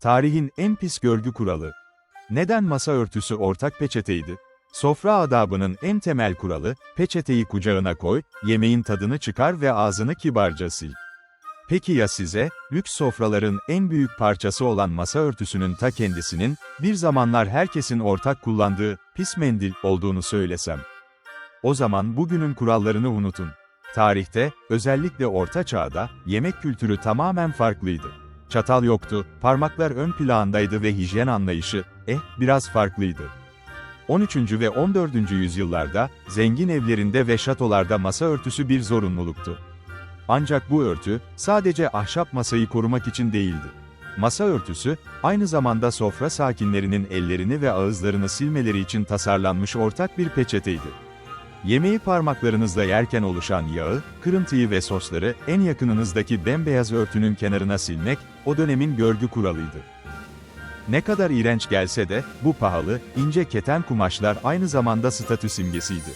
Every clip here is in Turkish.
Tarihin en pis görgü kuralı. Neden masa örtüsü ortak peçeteydi? Sofra adabının en temel kuralı, peçeteyi kucağına koy, yemeğin tadını çıkar ve ağzını kibarca sil. Peki ya size, lüks sofraların en büyük parçası olan masa örtüsünün ta kendisinin, bir zamanlar herkesin ortak kullandığı, pis mendil olduğunu söylesem? O zaman bugünün kurallarını unutun. Tarihte, özellikle Orta Çağ'da, yemek kültürü tamamen farklıydı. Çatal yoktu, parmaklar ön plandaydı ve hijyen anlayışı, eh, biraz farklıydı. 13. ve 14. yüzyıllarda, zengin evlerinde ve şatolarda masa örtüsü bir zorunluluktu. Ancak bu örtü, sadece ahşap masayı korumak için değildi. Masa örtüsü, aynı zamanda sofra sakinlerinin ellerini ve ağızlarını silmeleri için tasarlanmış ortak bir peçeteydi. Yemeği parmaklarınızla yerken oluşan yağı, kırıntıyı ve sosları en yakınınızdaki bembeyaz örtünün kenarına silmek, o dönemin görgü kuralıydı. Ne kadar iğrenç gelse de, bu pahalı, ince keten kumaşlar aynı zamanda statü simgesiydi.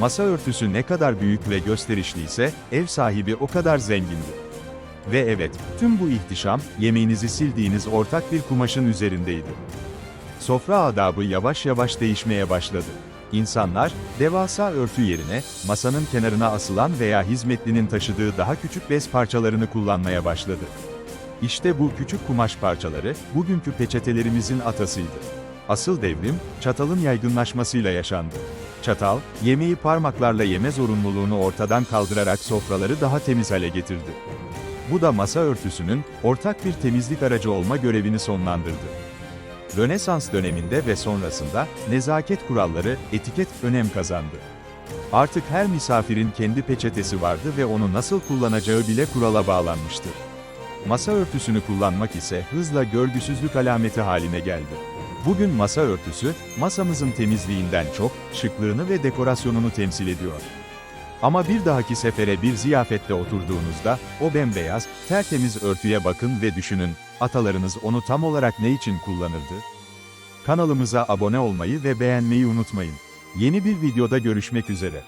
Masa örtüsü ne kadar büyük ve gösterişliyse, ev sahibi o kadar zengindi. Ve evet, tüm bu ihtişam, yemeğinizi sildiğiniz ortak bir kumaşın üzerindeydi. Sofra adabı yavaş yavaş değişmeye başladı. İnsanlar, devasa örtü yerine, masanın kenarına asılan veya hizmetlinin taşıdığı daha küçük bez parçalarını kullanmaya başladı. İşte bu küçük kumaş parçaları, bugünkü peçetelerimizin atasıydı. Asıl devrim, çatalın yaygınlaşmasıyla yaşandı. Çatal, yemeği parmaklarla yeme zorunluluğunu ortadan kaldırarak sofraları daha temiz hale getirdi. Bu da masa örtüsünün, ortak bir temizlik aracı olma görevini sonlandırdı. Rönesans döneminde ve sonrasında, nezaket kuralları, etiket önem kazandı. Artık her misafirin kendi peçetesi vardı ve onu nasıl kullanacağı bile kurala bağlanmıştı. Masa örtüsünü kullanmak ise hızla görgüsüzlük alameti haline geldi. Bugün masa örtüsü, masamızın temizliğinden çok, şıklığını ve dekorasyonunu temsil ediyor. Ama bir dahaki sefere bir ziyafette oturduğunuzda, o bembeyaz, tertemiz örtüye bakın ve düşünün, atalarınız onu tam olarak ne için kullanırdı? Kanalımıza abone olmayı ve beğenmeyi unutmayın. Yeni bir videoda görüşmek üzere.